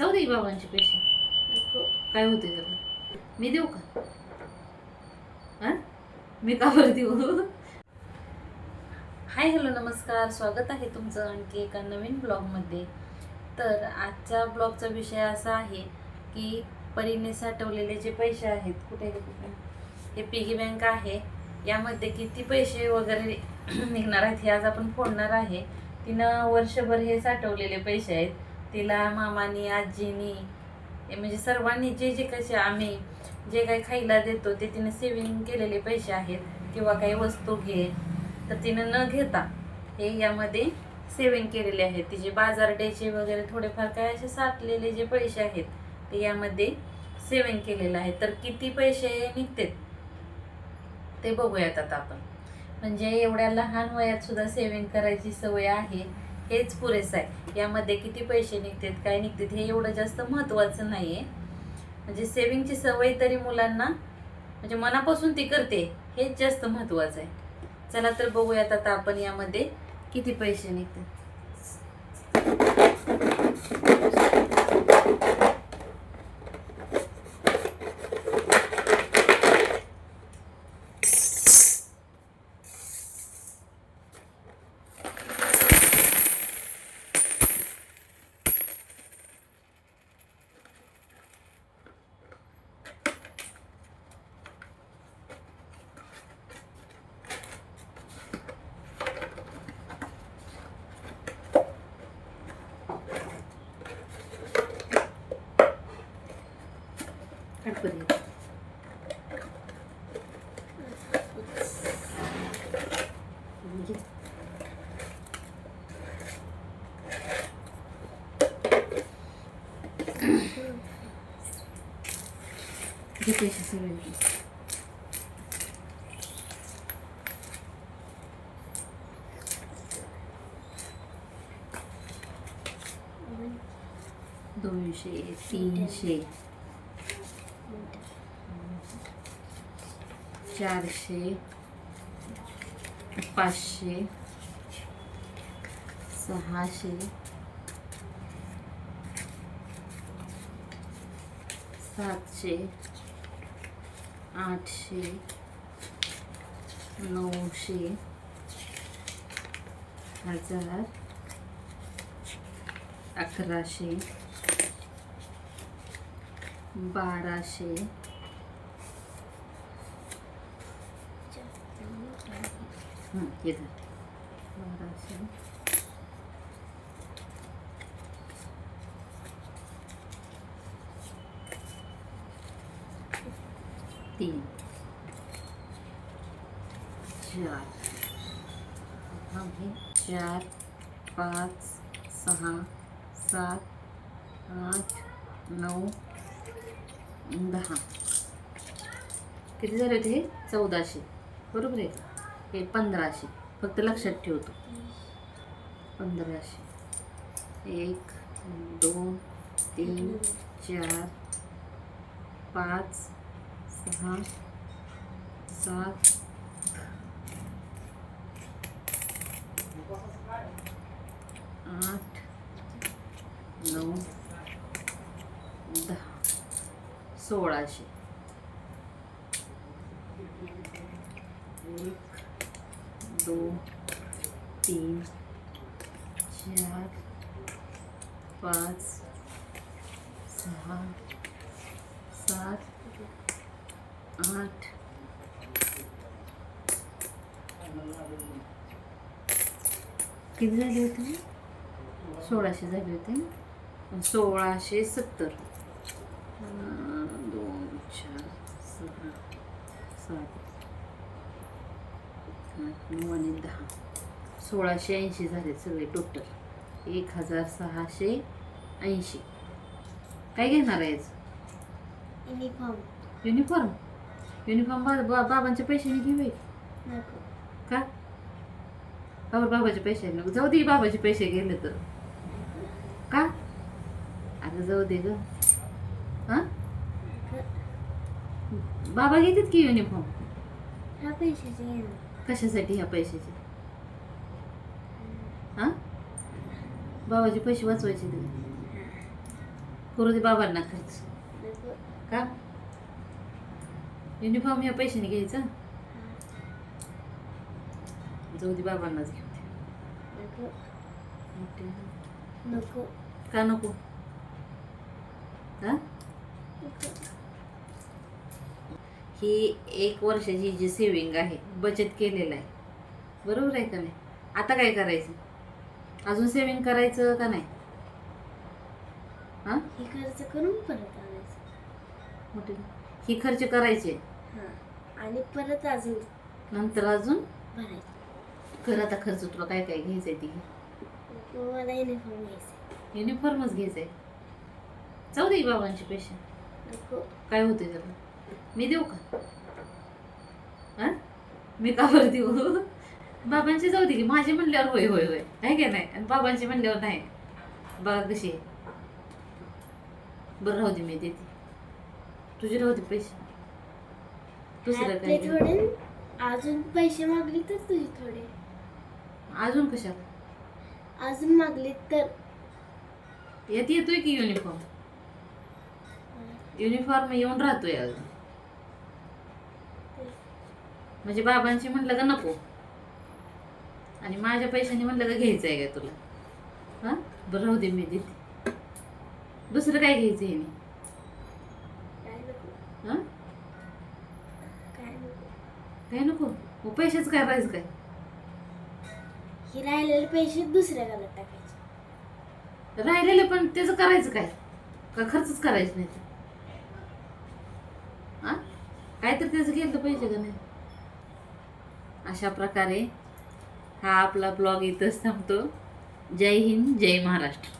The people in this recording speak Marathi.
जाऊ दे बाबांचे पैसे. काय होते त्याला? मी देऊ का? हा? मी का बरं देऊ? हाय हॅलो नमस्कार. स्वागत आहे तुमचं आणखी एका नवीन ब्लॉगमध्ये. तर आजच्या ब्लॉगचा विषय असा आहे की परीने साठवलेले जे पैसे आहेत कुठे आहे कुठे हे पिगी बँक आहे. यामध्ये किती पैसे वगैरे निघणार आहेत हे आज आपण फोडणार आहे. तिनं वर्षभर हे साठवलेले पैसे आहेत. तिला मामानी आजीनी म्हणजे सर्वांनी जे जे कसे आम्ही जे काही खायला देतो ते तिने सेविंग केलेले पैसे आहेत. किंवा काही वस्तू घे तर तिनं न घेता हे यामध्ये सेविंग केलेले आहेत. तिचे बाजार डेचे वगैरे थोडेफार काय असे साठलेले जे पैसे आहेत ते यामध्ये सेविंग केलेलं आहे तर किती पैसे निघतात ते बघूयात आता आपण. म्हणजे एवढ्या लहान वयात सुद्धा सेविंग करायची सवय आहे. हेच पुरेसं आहे. यामध्ये किती पैसे निघतात काय निघतात हे एवढं जास्त महत्त्वाचं नाही आहे म्हणजे सेविंगची सवय तरी मुलांना म्हणजे मनापासून ती करते हेच जास्त महत्त्वाचं आहे. चला तर बघूयात आता आपण यामध्ये किती पैसे निघतात. गणपती किती पैसे सगळे दोनशे तीनशे चारशे पाचशे सहाशे सातशे आठशे नऊशे हजार अकराशे बाराशे हं. बाराशे. तीन. चार. चार पाच सहा सात आठ नऊ दहा. किती झाले होते हे? चौदाशे. बरोबर आहे का? हे पंधराशे. फक्त लक्षात ठेवतो. पंधराशे. एक दोन तीन चार पाच सहा सात. आठ नऊ दहा. सोळाशे. दोन तीन चार पाच सहा सात आठ. किती झाले होते सोळाशे झाले होते सोळाशे सत्तर. दोन चार सहा सात आठ नऊ आणि दहा सोळाशे ऐंशी झाले सगळे टोटल. एक हजार सहाशे ऐंशी. काय घेणार आहे युनिफॉर्म युनिफॉर्म युनिफॉर्म बा बा- बाबांच्या पैशाने घेऊ का? बाबा बाबाचे पैसे नको. जाऊ दे बाबाचे पैसे गेले तर. का? अगं जाऊ दे ग. हां? बाबा घेतात की युनिफॉर्म ह्या पैशाचे घेणार. कशासाठी ह्या पैशाचे? हां? बाबाचे पैसे वाचवायचे ते. करू दे बाबांना खर्च. का? युनिफॉर्म ह्या पैशाने घ्यायचा? जाऊ दे बाबांनाच घेऊ का नको? हा? ही एक वर्षाची जी सेविंग आहे बचत केलेलं आहे. बरोबर आहे का नाही? आता काय करायचं? अजून सेविंग करायचं का नाही? हा? हे खर्च करून परत आणायचं. मोठे ही खर्च करायचे. हा. आणि परत अजून नंतर अजून? भरायचं. कर आता खर्च तुला काय काय घ्यायचंय ती मला युनिफॉर्म घ्यायचं युनिफॉर्मच घ्यायचंय. जाऊ दे बाबांचे पैसे. काय होते त्याला? मी देऊ का? हा? मी का बरं देऊ? बाबांचे जाऊ दे की माझे म्हणल्यावर होय होय होय. आहे का नाही? आणि बाबांचे म्हणल्यावर नाही. बघा कशी बरं राहू दे मी देते. तुझे राहू दे पैसे. दुसरं आपले काय थोडे? अजून पैसे मागले तर तुझे थोडे. अजून कशात? अजून मागले तर. यात येतोय की युनिफॉर्म युनिफॉर्म येऊन राहतोय अजून. म्हणजे बाबांची म्हणलं का नको? आणि माझ्या पैशाने म्हणलं का घ्यायचं आहे का तुला? हा? बरं राहू दे मी देते. दुसरं काय घ्यायचं आहे काय नको? हा? काय नको? काय मग पाहिजे काय? हे राहिलेले पैसे दुसऱ्या गालात टाकायचे. राहिलेलं पण त्याचं करायचं काय? का खर्चच करायचं नाही ते? हा? काहीतरी त्याचं गेलं तर पैसे का नाही? अशा प्रकारे हा आपला ब्लॉग इथंच थांबतो. जय हिंद जय महाराष्ट्र.